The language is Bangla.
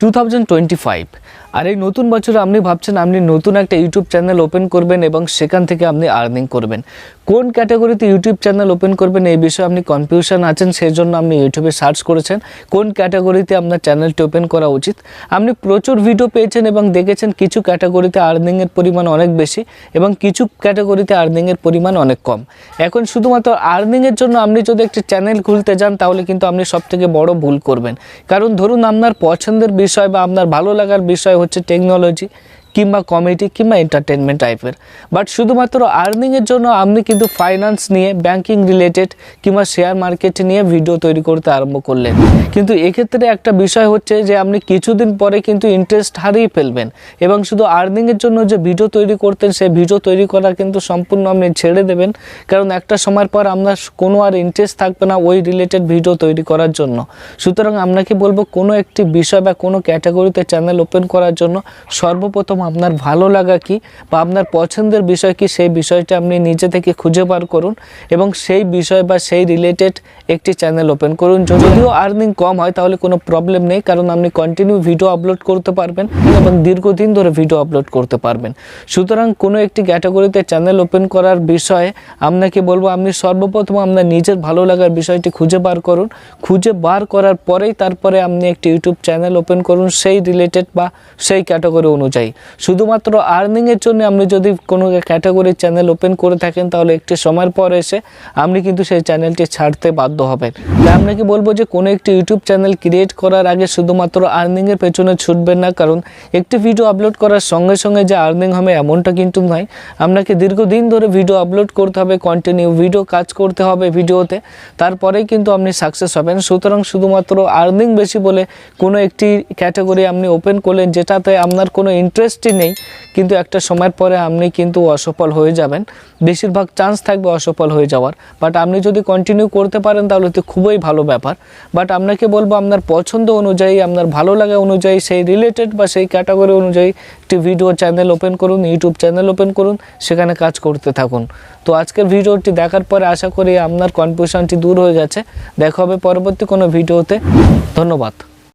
টু থাউজেন্ড টোয়েন্টি ফাইভ আর এই নতুন বছরে আপনি ভাবছেন আপনি নতুন একটা ইউটিউব চ্যানেল ওপেন করবেন এবং সেখান থেকে আপনি আর্নিং করবেন। কোন ক্যাটাগরিতে ইউটিউব চ্যানেল ওপেন করবেন এই বিষয়ে আপনি কনফিউশন আছেন সেই জন্য আপনি ইউটিউবে সার্চ করেছেন। কোন ক্যাটাগরিতে আপনার চ্যানেলটি ওপেন করা উচিত? আপনি প্রচুর ভিডিও পেয়েছেন এবং দেখেছেন কিছু ক্যাটাগরিতে আর্নিংয়ের পরিমাণ অনেক বেশি এবং কিছু ক্যাটাগরিতে আর্নিংয়ের পরিমাণ অনেক কম। এখন শুধুমাত্র আর্নিংয়ের জন্য আপনি যদি একটি চ্যানেল খুলতে যান, তাহলে কিন্তু আপনি সবথেকে বড় ভুল করবেন। কারণ ধরুন আপনার পছন্দের বিষয় বা আপনার ভালো লাগার বিষয় হচ্ছে টেকনোলজি কিংবা কমেডি কিংবা এন্টারটেনমেন্ট টাইপের বাট শুধুমাত্র আর্নিংয়ের জন্য আপনি কিন্তু ফাইন্যান্স নিয়ে ব্যাংকিং রিলেটেড কিংবা শেয়ার মার্কেট নিয়ে ভিডিও তৈরি করতে আরম্ভ করলেন। কিন্তু এক্ষেত্রে একটা বিষয় হচ্ছে যে আপনি কিছুদিন পরে কিন্তু ইন্টারেস্ট হারিয়ে ফেলবেন। এবং শুধু আর্নিংয়ের জন্য যে ভিডিও তৈরি করতেন, সেই ভিডিও তৈরি করা কিন্তু সম্পূর্ণ আপনি ছেড়ে দেবেন। কারণ একটা সময়ের পর আপনার কোনো আর ইন্টারেস্ট থাকবে না ওই রিলেটেড ভিডিও তৈরি করার জন্য। সুতরাং আপনাকে বলব কোনো একটি বিষয় বা কোনো ক্যাটাগরিতে চ্যানেল ওপেন করার জন্য সর্বপ্রথম আপনার ভালো লাগা কি বা আপনার পছন্দের বিষয় কি, সেই বিষয়টা আপনি নিজে থেকে খুঁজে বার করুন এবং সেই বিষয় বা সেই রিলেটেড একটি চ্যানেল ওপেন করুন। যদিও আর্নিং কম হয়, তাহলে কোনো প্রবলেম নেই, কারণ আপনি কন্টিনিউ ভিডিও আপলোড করতে পারবেন এবং দীর্ঘদিন ধরে ভিডিও আপলোড করতে পারবেন। সুতরাং কোনো একটি ক্যাটাগরিতে চ্যানেল ওপেন করার বিষয়ে আপনাকে বলব, আপনি সর্বপ্রথম আপনার নিজের ভালো লাগার বিষয়টি খুঁজে বার করুন। খুঁজে বার করার পরেই তারপরে আপনি একটি ইউটিউব চ্যানেল ওপেন করুন, সেই রিলেটেড বা সেই ক্যাটাগরি অনুযায়ী। শুধুমাত্র আর্নিংয়ের জন্য আপনি যদি কোনো ক্যাটাগরির চ্যানেল ওপেন করে থাকেন, তাহলে একটি সময়ের পর এসে আপনি কিন্তু সেই চ্যানেলটি ছাড়তে বাধ্য হবেন। তাই আপনাকে বলব যে, কোনো একটি ইউটিউব চ্যানেল ক্রিয়েট করার আগে শুধুমাত্র আর্নিংয়ের পেছনে ছুটবেন না, কারণ একটি ভিডিও আপলোড করার সঙ্গে সঙ্গে যে আর্নিং হবে এমনটা কিন্তু নয়। আপনাকে দীর্ঘদিন ধরে ভিডিও আপলোড করতে হবে কন্টিনিউ ভিডিও কাজ করতে হবে ভিডিওতে তারপরেই কিন্তু আপনি সাকসেস হবেন। সুতরাং শুধুমাত্র আর্নিং বেশি বলে কোনো একটি ক্যাটাগরি আপনি ওপেন করলেন, যেটাতে আপনার কোনো ইন্টারেস্টই নেই, কিন্তু একটা সময়ের পরে আপনি কিন্তু অসফল হয়ে যাবেন। বেশিরভাগ চান্স থাকবে অসফল হয়ে যাওয়ার। বাট আপনি যদি কন্টিনিউ করতে পারেন, তাহলে তো খুবই ভালো ব্যাপার। বাট আপনাকে বলব, আপনার পছন্দ অনুযায়ী, আপনার ভালো লাগা অনুযায়ী, সেই রিলেটেড বা সেই ক্যাটাগরি অনুযায়ী একটি ভিডিও চ্যানেল ওপেন করুন ইউটিউব চ্যানেল ওপেন করুন, সেখানে কাজ করতে থাকুন। তো আজকের ভিডিওটি দেখার পরে আশা করি আপনার কনফিউশনটি দূর হয়ে গেছে। দেখা হবে পরবর্তী কোনো ভিডিওতে ধন্যবাদ।